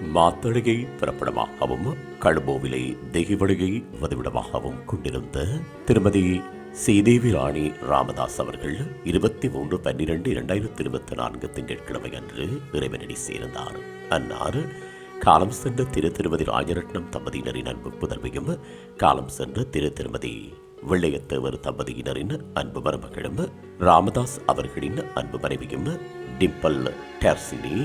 மாத்தளையை பிறப்பிடமாகவும் கடுபோவிலை தெய்வழியை வதிவிடமாகவும் கொண்டிருந்த திருமதி ஸ்ரீதேவி ராணி ராமதாஸ் அவர்கள் இருபத்தி மூன்று பன்னிரண்டு இரண்டாயிரத்தி இருபத்தி நான்கு திங்கட்கிழமை அன்று இறைவனடி சேர்ந்தார். அன்னார் காலம் சென்ற திரு திருமதி ராஜரட்னம் தம்பதியினரின் அன்பு புதல்வியும் காலம் சென்ற திரு திருமதி வெள்ளையத்தேவர் தம்பதியினரின் அன்பு மருமகளும் ராமதாஸ் அவர்களின் அன்பு மனைவியும் டிம்பல் டெர்சினி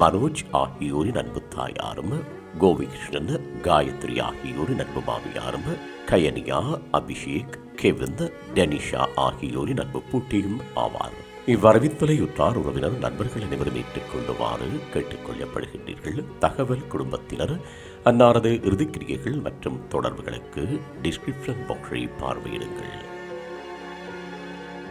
மனோஜ் ஆகியோரின் அன்பு தாயாரும் கோபிகிருஷ்ணன் காயத்ரி ஆகியோரின் அன்பு மாமியாரும் கயனியா அபிஷேக் கெவிந்த் டெனிஷா ஆகியோரின் அன்பு பூட்டியும் ஆவார். இவ்வரவித்தலையுற்றார் உறவினர் நண்பர்கள் அனைவரும் ஏற்றுக் கொள்ளுமாறு கேட்டுக்கொள்ளப்படுகின்றீர்கள். தகவல் குடும்பத்தினர் அன்னாரது இறுதிக்கிரியைகள் மற்றும் தொடர்புகளுக்கு டிஸ்கிரிப்ஷன் பாக்ஸை பார்வையிடுங்கள்.